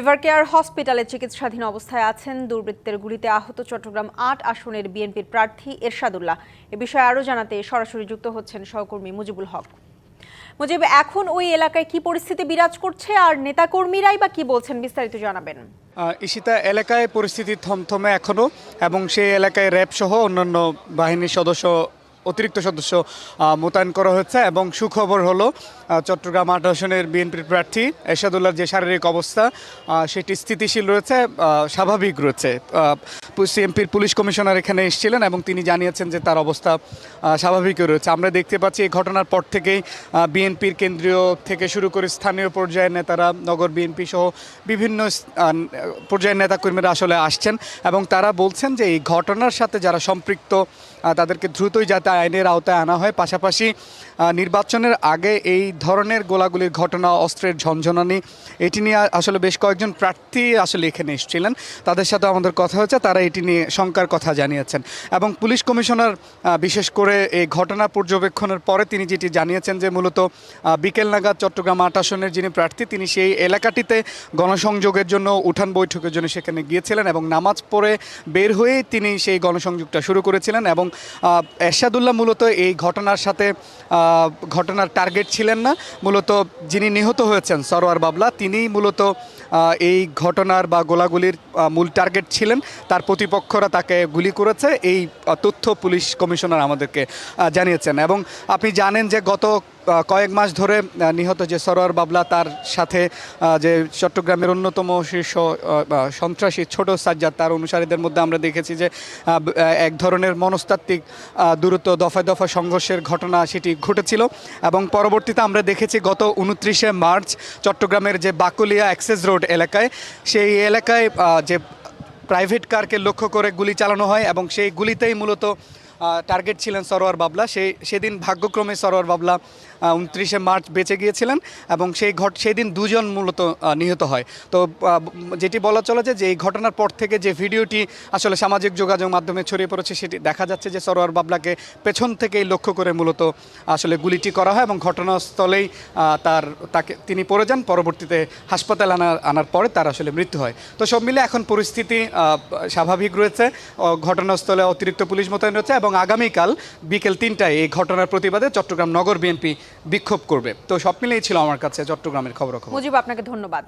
এভারকেয়ার হসপিটালে চিকিৎসাধীন অবস্থায় আছেন দুর্বৃত্তের গুলিতে আহত চট্টগ্রাম আট আসনের বিএনপির প্রার্থী এরশাদুল্লাহ। এ বিষয়ে আরও জানাতে সরাসরি যুক্ত হচ্ছেন সহকর্মী মুজিবুল হক। মুজিব, এখন ওই এলাকায় কি পরিস্থিতি বিরাজ করছে? আর নেতাকর্মীরাই বা কি বলছেন, বিস্তারিত জানাবেন। ইশিতা এলাকায় পরিস্থিতি থমথমে এখনও এবং সেই এলাকায় র্যাব সহ অন্যান্য বাহিনীর সদস্য অতিরিক্ত সদস্য মোতায়েন করা হয়েছে এবং সুখবর হলো চট্টগ্রাম আট আসনের বিএনপির প্রার্থী এরশাদুল্লাহর যে শারীরিক অবস্থা সেটি স্থিতিশীল রয়েছে স্বাভাবিক রয়েছে। সিএমপির পুলিশ কমিশনার এখানে এসেছিলেন এবং তিনি জানিয়েছেন যে তার অবস্থা স্বাভাবিকই রয়েছে। আমরা দেখতে পাচ্ছি এই ঘটনার পর থেকেই বিএনপির কেন্দ্রীয় থেকে শুরু করে স্থানীয় পর্যায়ের নেতারা, নগর বিএনপি সহ বিভিন্ন পর্যায়ের নেতাকর্মীরা আসলে আসছেন এবং তারা বলছেন যে এই ঘটনার সাথে যারা সম্পৃক্ত তাদেরকে দ্রুতই যাতে আইনের আওতায় আনা হয়। পাশাপাশি নির্বাচনের আগে এই ধরনের গোলাগুলির ঘটনা, অস্ত্রের ঝনঝনানি, এটি নিয়ে আসলে বেশ কয়েকজন প্রার্থী আসলে এখানে এসেছিলেন। তাদের সাথে আমাদের কথা হচ্ছে তারা এটি নিয়ে শঙ্কার কথা জানিয়েছেন। এবং পুলিশ কমিশনার বিশেষ করে এই ঘটনা পর্যবেক্ষণের পরে তিনি যেটি জানিয়েছেন যে মূলত বিকেল নাগাদ চট্টগ্রাম আট আসনের যিনি প্রার্থী, তিনি সেই এলাকাটিতে গণসংযোগের জন্য উঠান বৈঠকের জন্য সেখানে গিয়েছিলেন এবং নামাজ পড়ে বের হয়েই তিনি সেই গণসংযোগটা শুরু করেছিলেন এবং এরশাদুল্লাহ মূলত এই ঘটনার সাথে ঘটনার টার্গেট ছিলেন না। মূলত যিনি নিহত হয়েছেন, সরোয়ার বাবলা, তিনিই মূলত এই ঘটনার বা গোলাগুলির মূল টার্গেট ছিলেন। তার প্রতিপক্ষরা তাকে গুলি করেছে। এই তথ্য পুলিশ কমিশনার আমাদেরকে জানিয়েছেন। এবং আপনি জানেন যে গত কয়েক মাস ধরে নিহত যে সরোয়ার বাবলা, তার সাথে যে চট্টগ্রামের অন্যতম শীর্ষ সন্ত্রাসী ছোট সাজ্জাদ, তার অনুসারীদের মধ্যে আমরা দেখেছি যে এক ধরনের মনস্তাত্ত্বিক দূরত্ব দফায় দফা সংঘর্ষের ঘটনা সেটি ঘটেছিল। এবং পরবর্তীতে আমরা দেখেছি গত উনত্রিশে মার্চ চট্টগ্রামের যে বাকুলিয়া অ্যাক্সেস রোড এলাকায়, সেই এলাকায় যে প্রাইভেট কারকে লক্ষ্য করে গুলি চালানো হয় এবং সেই গুলিতেই মূলত টার্গেট ছিলেন সরোয়ার বাবলা। সেই, সেদিন ভাগ্যক্রমে সরোয়ার বাবলা উনত্রিশে মার্চ বেঁচে গিয়েছিলেন এবং সেই ঘট সেই দিন দুজন মূলত নিহত হয়। তো যেটি বলা চলে যে যে এই ঘটনার পর থেকে যে ভিডিওটি আসলে সামাজিক যোগাযোগ মাধ্যমে ছড়িয়ে পড়েছে, সেটি দেখা যাচ্ছে যে সরোয়ার বাবলাকে পেছন থেকেই লক্ষ্য করে মূলত আসলে গুলিটি করা হয় এবং ঘটনাস্থলেই তার, তাকে, তিনি পড়ে যান। পরবর্তীতে হাসপাতাল আনার আনার পরে তার আসলে মৃত্যু হয়। তো সব মিলে এখন পরিস্থিতি স্বাভাবিক রয়েছে। ঘটনাস্থলে অতিরিক্ত পুলিশ মোতায়েন রয়েছে এবং আগামীকাল বিকেল তিনটায় এই ঘটনার প্রতিবাদে চট্টগ্রাম নগর বিএনপি বিক্ষোভ করবে। তো সব মিলেই ছিল আমার কাছে চট্টগ্রামের খবর খবর মুজিব, আপনাকে ধন্যবাদ।